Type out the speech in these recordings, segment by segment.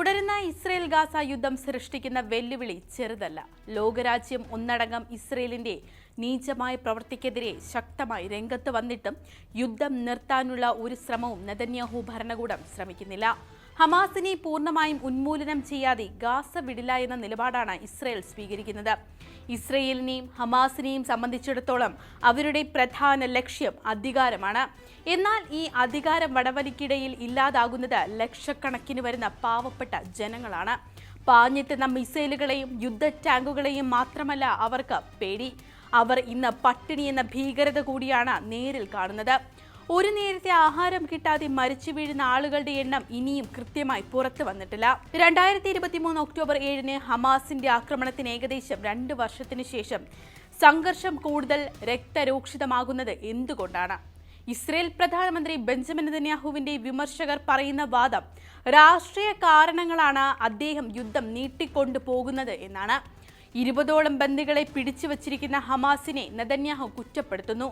തുടരുന്ന Israel Gaza യുദ്ധം സൃഷ്ടിക്കുന്ന വെല്ലുവിളി ചെറുതല്ല. ലോകരാജ്യം ഒന്നടങ്കം ഇസ്രയേലിന്റെ നീചമായ പ്രവൃത്തിക്കെതിരെ ശക്തമായി രംഗത്ത് വന്നിട്ടും യുദ്ധം നിർത്താനുള്ള ഒരു ശ്രമവും നെതന്യാഹു ഭരണകൂടം ശ്രമിക്കുന്നില്ല. ഹമാസിനെ പൂർണമായും ഉന്മൂലനം ചെയ്യാതെ ഗാസ വിടില്ല എന്ന നിലപാടാണ് ഇസ്രയേൽ സ്വീകരിക്കുന്നത്. ഇസ്രയേലിനെയും ഹമാസിനെയും സംബന്ധിച്ചിടത്തോളം അവരുടെ പ്രധാന ലക്ഷ്യം അധികാരമാണ്. എന്നാൽ ഈ അധികാരം വടവലിക്കിടയിൽ ഇല്ലാതാകുന്നത് ലക്ഷക്കണക്കിന് വരുന്ന പാവപ്പെട്ട ജനങ്ങളാണ്. പാഞ്ഞെത്തുന്ന മിസൈലുകളെയും യുദ്ധ ടാങ്കുകളെയും മാത്രമല്ല അവർക്ക് പേടി. അവർ ഇന്ന് പട്ടിണി എന്ന ഭീകരത കൂടിയാണ് നേരിൽ കാണുന്നത്. ഒരു നേരത്തെ ആഹാരം കിട്ടാതെ മരിച്ചു വീഴുന്ന ആളുകളുടെ എണ്ണം ഇനിയും കൃത്യമായി പുറത്തു വന്നിട്ടില്ല. രണ്ടായിരത്തി ഇരുപത്തി മൂന്ന് ഒക്ടോബർ ഏഴിന് ഹമാസിന്റെ ആക്രമണത്തിന് ഏകദേശം രണ്ട് വർഷത്തിന് ശേഷം സംഘർഷം കൂടുതൽ രക്തരൂക്ഷിതമാകുന്നത് എന്തുകൊണ്ടാണ്? ഇസ്രയേൽ പ്രധാനമന്ത്രി ബെഞ്ചമിൻ നെതന്യാഹുവിന്റെ വിമർശകർ പറയുന്ന വാദം രാഷ്ട്രീയ കാരണങ്ങളാണ് അദ്ദേഹം യുദ്ധം നീട്ടിക്കൊണ്ടു പോകുന്നത് എന്നാണ്. ഇരുപതോളം ബന്ദികളെ പിടിച്ചു വച്ചിരിക്കുന്ന ഹമാസിനെ നെതന്യാഹു കുറ്റപ്പെടുത്തുന്നു.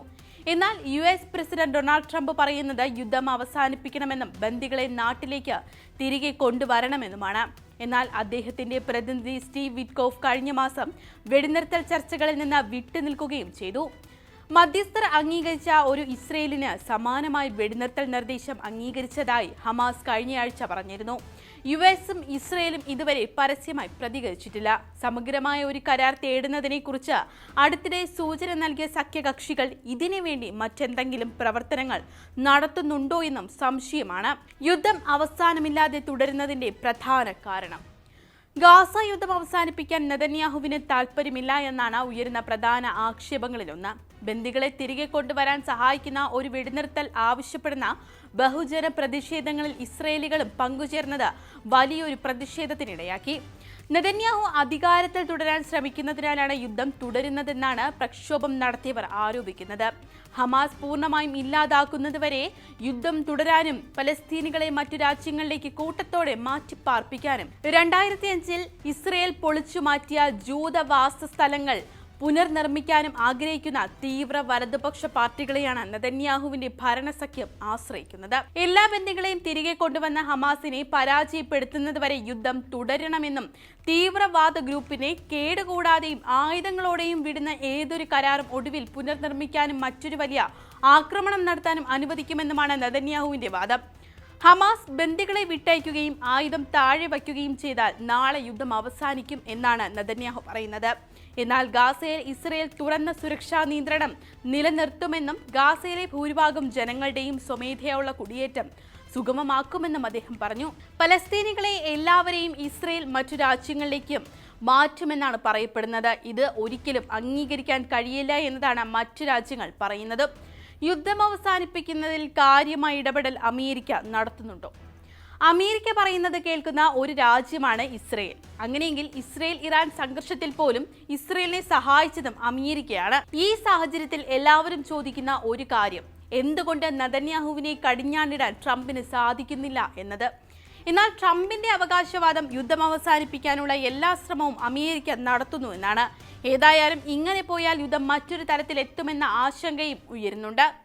എന്നാൽ U S president Donald Trump പറയുന്നത് യുദ്ധം അവസാനിപ്പിക്കണമെന്നും ബന്ദികളെ നാട്ടിലേക്ക് തിരികെ കൊണ്ടുവരണമെന്നുമാണ്. എന്നാൽ അദ്ദേഹത്തിന്റെ പ്രതിനിധി സ്റ്റീവ് വിറ്റ്കോഫ് കഴിഞ്ഞ മാസം വെടിനിർത്തൽ ചർച്ചകളിൽ നിന്ന് വിട്ടുനിൽക്കുകയും ചെയ്തു. മധ്യസ്ഥർ അംഗീകരിച്ച ഒരു ഇസ്രയേലിന് സമാനമായി വെടിനിർത്തൽ നിർദ്ദേശം അംഗീകരിച്ചതായി ഹമാസ് കഴിഞ്ഞയാഴ്ച പറഞ്ഞിരുന്നു. യു എസും ഇസ്രയേലും ഇതുവരെ പരസ്യമായി പ്രതികരിച്ചിട്ടില്ല. സമഗ്രമായ ഒരു കരാർ തേടുന്നതിനെക്കുറിച്ച് അടുത്തിടെ സൂചന നൽകിയ സഖ്യകക്ഷികൾ ഇതിനു വേണ്ടി മറ്റെന്തെങ്കിലും പ്രവർത്തനങ്ങൾ നടത്തുന്നുണ്ടോ എന്നും സംശയമാണ്. യുദ്ധം അവസാനമില്ലാതെ തുടരുന്നതിന്റെ പ്രധാന കാരണം. ഗാസ യുദ്ധം അവസാനിപ്പിക്കാൻ നെതന്യാഹുവിന് താൽപ്പര്യമില്ല എന്നാണ് ഉയരുന്ന പ്രധാന ആക്ഷേപങ്ങളിലൊന്ന്. ബന്ദികളെ തിരികെ കൊണ്ടുവരാൻ സഹായിക്കുന്ന ഒരു വെടിനിർത്തൽ ആവശ്യപ്പെടുന്ന ബഹുജന പ്രതിഷേധങ്ങളിൽ ഇസ്രയേലികളും പങ്കുചേർന്നത് വലിയൊരു പ്രതിഷേധത്തിനിടയാക്കി. നെതന്യാഹു അധികാരത്തിൽ തുടരാൻ ശ്രമിക്കുന്നതിനാലാണ് യുദ്ധം തുടരുന്നതെന്നാണ് പ്രക്ഷോഭം നടത്തിയവർ ആരോപിക്കുന്നത്. ഹമാസ് പൂർണമായും ഇല്ലാതാക്കുന്നതുവരെ യുദ്ധം തുടരാനും പലസ്തീനികളെ മറ്റു രാജ്യങ്ങളിലേക്ക് കൂട്ടത്തോടെ മാറ്റിപ്പാർപ്പിക്കാനും. രണ്ടായിരത്തി അഞ്ചിൽ ഇസ്രയേൽ പൊളിച്ചു മാറ്റിയ ജൂതവാസ സ്ഥലങ്ങൾ പുനർനിർമ്മിക്കാനും ആഗ്രഹിക്കുന്ന തീവ്ര വലതുപക്ഷ പാർട്ടികളെയാണ് നദന്യാഹുവിന്റെ ഭരണസഖ്യം ആശ്രയിക്കുന്നത്. എല്ലാ ബന്ധികളെയും തിരികെ കൊണ്ടുവന്ന ഹമാസിനെ പരാജയപ്പെടുത്തുന്നതുവരെ യുദ്ധം തുടരണമെന്നും തീവ്രവാദ ഗ്രൂപ്പിനെ കേടുകൂടാതെയും ആയുധങ്ങളോടെയും വിടുന്ന ഏതൊരു കരാറും ഒടുവിൽ പുനർനിർമ്മിക്കാനും മറ്റൊരു വലിയ ആക്രമണം നടത്താനും അനുവദിക്കുമെന്നുമാണ് നദന്യാഹുവിന്റെ വാദം. ഹമാസ് ബന്ദികളെ വിട്ടയക്കുകയും ആയുധം താഴെ വയ്ക്കുകയും ചെയ്താൽ നാളെ യുദ്ധം അവസാനിക്കും എന്നാണ് നദന്യാഹു പറയുന്നത്. എന്നാൽ ഗാസയിൽ ഇസ്രയേൽ തുറന്ന സുരക്ഷാ നിയന്ത്രണം നിലനിർത്തുമെന്നും ഗാസയിലെ ഭൂരിഭാഗം ജനങ്ങളുടെയും സ്വമേധയുള്ള കുടിയേറ്റം സുഗമമാക്കുമെന്നും അദ്ദേഹം പറഞ്ഞു. പലസ്തീനികളെ എല്ലാവരെയും ഇസ്രയേൽ മറ്റു രാജ്യങ്ങളിലേക്കും മാറ്റുമെന്നാണ് പറയപ്പെടുന്നത്. ഇത് ഒരിക്കലും അംഗീകരിക്കാൻ കഴിയില്ല എന്നതാണ് മറ്റു രാജ്യങ്ങൾ പറയുന്നത്. യുദ്ധം അവസാനിപ്പിക്കുന്നതിൽ കാര്യമായ ഇടപെടൽ അമേരിക്ക നടത്തുന്നുണ്ടോ? അമേരിക്ക പറയുന്നത് കേൾക്കുന്ന ഒരു രാജ്യമാണ് ഇസ്രയേൽ. അങ്ങനെയെങ്കിൽ ഇസ്രയേൽ ഇറാൻ സംഘർഷത്തിൽ പോലും ഇസ്രയേലിനെ സഹായിച്ചതും അമേരിക്കയാണ്. ഈ സാഹചര്യത്തിൽ എല്ലാവരും ചോദിക്കുന്ന ഒരു കാര്യം എന്തുകൊണ്ട് നദന്യാഹുവിനെ കടിഞ്ഞാണിടാൻ ട്രംപിന് സാധിക്കുന്നില്ല എന്നത്? എന്നാൽ ട്രംപിന്റെ അവകാശവാദം യുദ്ധം അവസാനിപ്പിക്കാനുള്ള എല്ലാ ശ്രമവും അമേരിക്ക നടത്തുന്നു എന്നാണ്. ഏതായാലും ഇങ്ങനെ പോയാൽ യുദ്ധം മറ്റൊരു തരത്തിൽ എത്തുമെന്ന ആശങ്കയും ഉയരുന്നുണ്ട്.